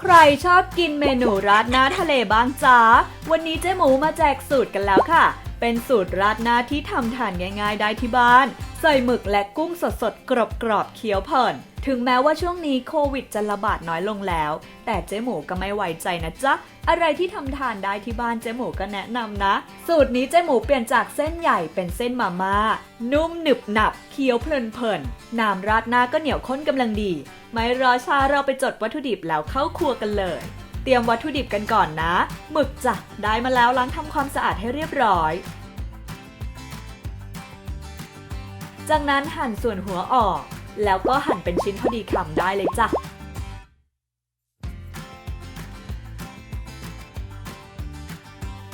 ใครชอบกินเมนูราดหน้าทะเลบ้างจ๊ะ วันนี้เจ๊หมูมาแจกสูตรกันแล้วค่ะ เป็นสูตรราดหน้าที่ทำทานง่ายๆได้ที่บ้าน ใส่หมึกและกุ้งสดๆกรอบๆเคี้ยวเพลิน ถึงแม้ว่าช่วงนี้โควิดจะระบาดน้อยลงแล้ว แต่เจ๊หมูก็ไม่ไว้ใจนะจ๊ะ อะไรที่ทำทานได้ที่บ้านเจ๊หมูก็แนะนำนะ สูตรนี้เจ๊หมูเปลี่ยนจากเส้นใหญ่เป็นเส้นมาม่า นุ่มหนึบหนับ เคี้ยวเพลินๆน้ำราดหน้าก็เหนียวข้นกำลังดี ไม่รอช้าเราไปจดวัตถุดิบแล้วเข้าครัวกันเลย เตรียมวัตถุดิบกันก่อนนะหมึกจ้ะได้มาแล้วล้างทำความสะอาดให้เรียบร้อยจากนั้นหั่นส่วนหัวออก แล้วก็หั่นเป็นชิ้นพอดีคำได้เลยจ้ะ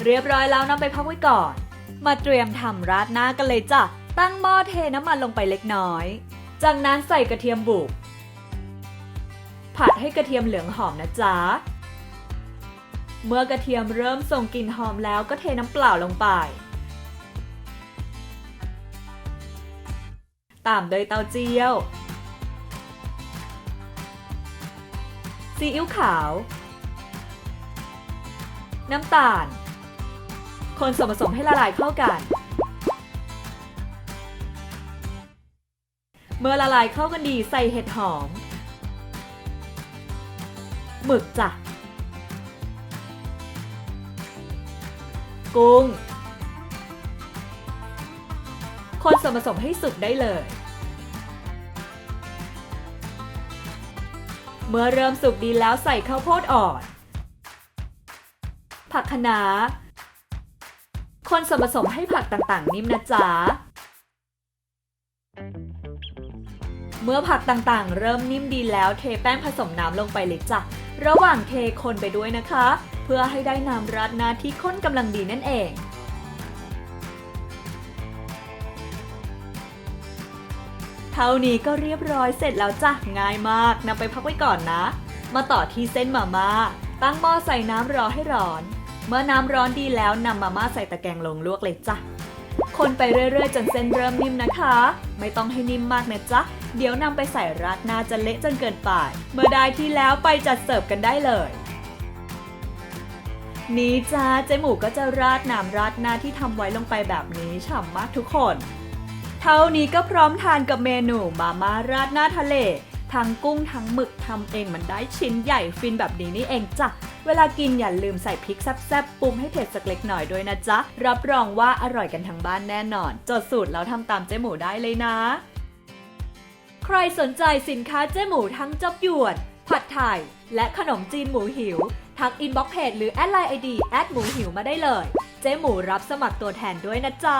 เรียบร้อยแล้วนำไปพักไว้ก่อน มาเตรียมทำราดหน้ากันเลยจ้ะ ตั้งหม้อเทน้ำมันลงไปเล็กน้อย จากนั้นใส่กระเทียมบุก ผัดให้กระเทียมเหลืองหอมนะจ๊ะ เมื่อกระเทียมเริ่มส่งกลิ่นหอมแล้วก็เทน้ำเปล่าลงไป ตามด้วยเต้าเจี้ยวซีอิ๊วขาว น้ำตาล คนส่วนผสมให้ละลายเข้ากัน เมื่อละลายเข้ากันดีใส่เห็ดหอม หมึกจ้ะกุ้ง คนส่วนผสมให้สุกได้เลย เมื่อเริ่มสุกดีแล้วใส่ข้าวโพดอ่อน ผักคะน้า คนส่วนผสมให้ผักต่างๆ นิ่มนะจ๊ะ เมื่อผักต่างๆ เริ่มนิ่มดีแล้วเทแป้งผสมน้ำลงไปเลยจ้ะ ระหว่างเทคนไปด้วยนะคะ เพื่อให้ได้น้ำราดหน้าที่ข้นกำลังดีนั่นเอง เท่านี้ก็เรียบร้อยเสร็จแล้วจ้ะง่ายมากนำไปพักไว้ก่อนนะ มาต่อที่เส้นมาม่าตั้งหม้อใส่น้ำรอให้ร้อน เมื่อน้ำร้อนดีแล้วนำมาม่าใส่ตะแกรงลงลวกเลยจ้ะคนไปเรื่อยๆ จนเส้นเริ่มนิ่มนะคะ ไม่ต้องให้นิ่มมากนะจ๊ะ เดี๋ยวนำไปใส่ราดหน้าจะเละจนเกินไป เมื่อได้ที่แล้วไปจัดเสิร์ฟกันได้เลย นี่จ้าเจ๊หมูก็จะราดน้ำราดหน้าที่ทำไว้ลงไปแบบนี้ฉ่ำมากทุกคน เท่านี้ก็พร้อมทานกับเมนูมาม่าราดหน้าทะเล ทั้งกุ้งทั้งหมึกทำเองมันได้ชิ้นใหญ่ฟินแบบนี้นี่เองจ้ะเวลากินอย่าลืมใส่พริกแซ่บๆปรุงให้เผ็ดสักเล็กหน่อยด้วยนะจ๊ะ รับรองว่าอร่อยกันทั้งบ้านแน่นอน จดสูตรแล้วทำตามเจ๊หมูได้เลยนะ ใครสนใจสินค้าเจ๊หมูทั้งจบหยวน ผัดไทย และขนมจีนหมูหิว ทักอินบ็อกเพจหรือแอดไลน์ไอดีแอดหมูหิวมาได้เลย เจ๊หมูรับสมัครตัวแทนด้วยนะจ๊ะ